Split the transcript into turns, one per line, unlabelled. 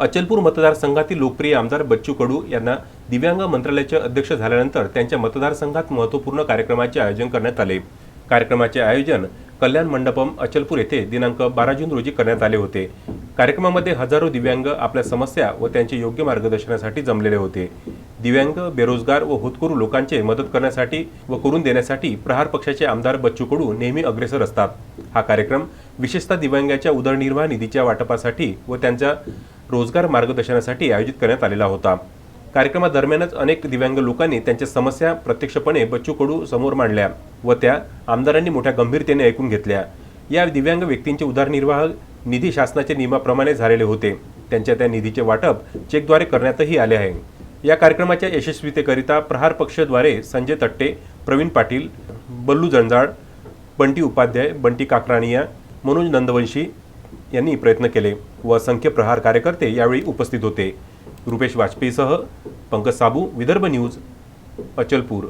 अचलपूर मतदारसंघातील लोकप्रिय आमदार बच्चू कडू यांना दिव्यांग मंत्रालयाचे अध्यक्ष झाल्यानंतर त्यांच्या मतदारसंघात महत्त्वपूर्ण कार्यक्रमाचे आयोजन करण्यात आले. कार्यक्रमाचे आयोजन कल्याण मंडपम अचलपूर येथे दिनांक बारा जून रोजी करण्यात आले होते. कार्यक्रमामध्ये हजारो दिव्यांग आपल्या समस्या व त्यांचे योग्य मार्गदर्शनासाठी जमलेले होते. दिव्यांग बेरोजगार व होतकरू लोकांचे मदत करण्यासाठी व करून देण्यासाठी प्रहार पक्षाचे आमदार बच्चू कडू नेहमी अग्रेसर असतात. हा कार्यक्रम विशेषतः दिव्यांगाच्या उदरनिर्वाह निधीच्या वाटपासाठी व त्यांच्या रोजगार मार्गदर्शनासाठी आयोजित करण्यात आलेला होता. कार्यक्रमादरम्यानच अनेक दिव्यांग लोकांनी त्यांच्या समस्या प्रत्यक्षपणे बच्चू कडू समोर मांडल्या व त्या आमदारांनी मोठ्या गंभीरतेने ऐकून घेतल्या. या दिव्यांग व्यक्तींचे उदरनिर्वाह निधी शासनाच्या नियमाप्रमाणे झालेले होते. त्यांच्या त्या निधीचे वाटप चेकद्वारे करण्यातही आले आहे. या कार्यक्रमाच्या यशस्वीतेकरिता प्रहार पक्षद्वारे संजय तट्टे प्रवीण पाटील बल्लू जंजाळ बंटी उपाध्याय बंटी काकराणिया मनोज नंदवंशी यांनी प्रयत्न केले. व असंख्य प्रहार कार्यकर्ते यावेळी उपस्थित होते. रुपेश वाजपेयीसह पंकज साबू विदर्भ न्यूज अचलपूर.